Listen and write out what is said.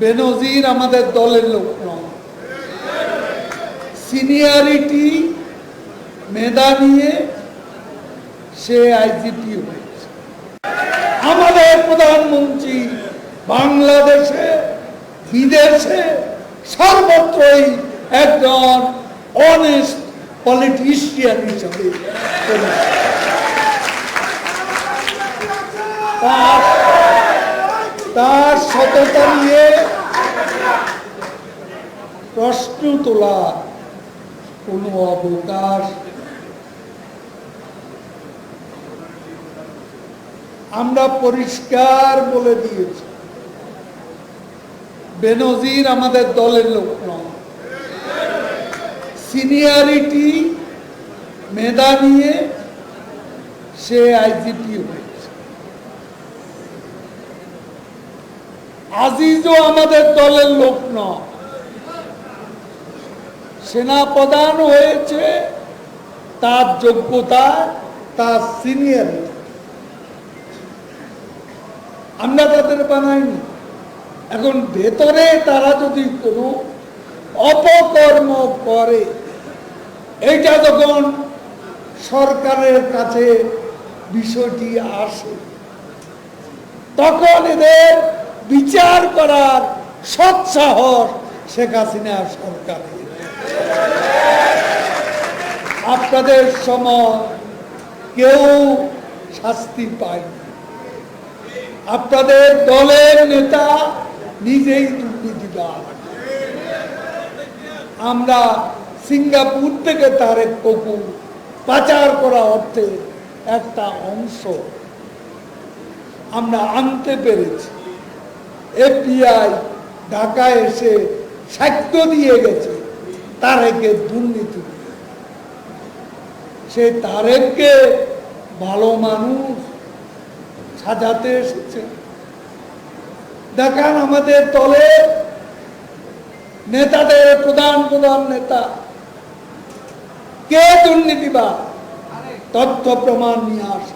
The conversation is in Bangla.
বেনজির আমাদের দলের লোক নয় সিনিয়রিটি মেধা নিয়ে সে আইজিপি হয়েছে আমাদের প্রধানমন্ত্রী বাংলাদেশে, বিদেশে সর্বত্রই একজন অনেস্ট পলিটিশিয়ান হিসেবে। তার তার সততা নিয়ে প্রশ্ন তোলা কোনো অবকাশ? আমরা পরিষ্কার বলে দিয়েছি, বেনজির আমাদের দলের লোক নয় সিনিয়রিটি মেধা নিয়ে সে আইজিপি হয়েছে আজিজও আমাদের দলের লোক নয় সেনাপ্রধান হয়েছে, তার যোগ্যতা, তার সিনিয়রিটি আমরা তাদের বানাইনি। এখন ভেতরে তারা যদি কোনো অপকর্ম করে, এইটা যখন সরকারের কাছে বিষয়টি আসে, তখন এদের বিচার করার সৎসাহস শেখ হাসিনা সরকারের। আপনাদের সময় কেউ শাস্তি পায়নি। আপনাদের দলের নেতা নিজেই দুর্নীতিবাদ আমরা সিঙ্গাপুর থেকে তার এক কুকুর পাচার করা অর্থে একটা অংশ। আমরা আনতে পেরেছি। এফবিআই ঢাকায় এসে সাক্ষ্য দিয়ে গেছে তারেকে দুর্নীতি। সে তারেককে ভালো মানুষ সাজাতে এসেছে। দেখান আমাদের দলে নেতাদের প্রধান প্রধান নেতা। কে দুর্নীতিবাদ তথ্য প্রমাণ নিয়ে আসে।